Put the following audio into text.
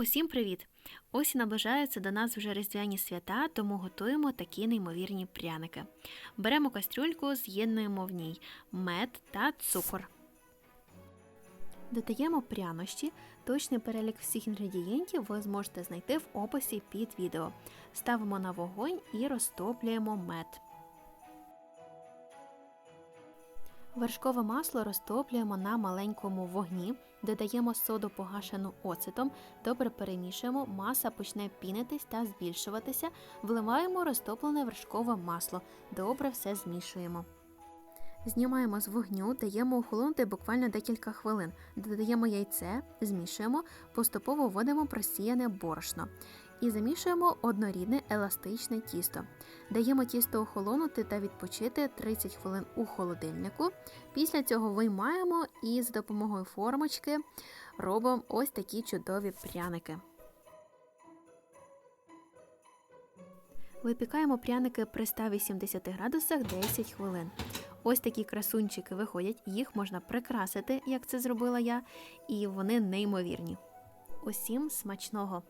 Усім привіт! Ось і наближаються до нас вже різдвяні свята, тому готуємо такі неймовірні пряники. Беремо кастрюльку, з'єднуємо в ній мед та цукор. Додаємо прянощі. Точний перелік всіх інгредієнтів ви зможете знайти в описі під відео. Ставимо на вогонь і розтоплюємо мед. Вершкове масло розтоплюємо на маленькому вогні, додаємо соду погашену оцетом, добре перемішуємо, маса почне пінитись та збільшуватися, вливаємо розтоплене вершкове масло, добре все змішуємо. Знімаємо з вогню, даємо охолонути буквально декілька хвилин. Додаємо яйце, змішуємо, поступово вводимо просіяне борошно і замішуємо однорідне еластичне тісто. Даємо тісто охолонути та відпочити 30 хвилин у холодильнику. Після цього виймаємо і за допомогою формочки робимо ось такі чудові пряники. Випікаємо пряники при 180 градусах 10 хвилин. Ось такі красунчики виходять, їх можна прикрасити, як це зробила я, і вони неймовірні. Усім смачного!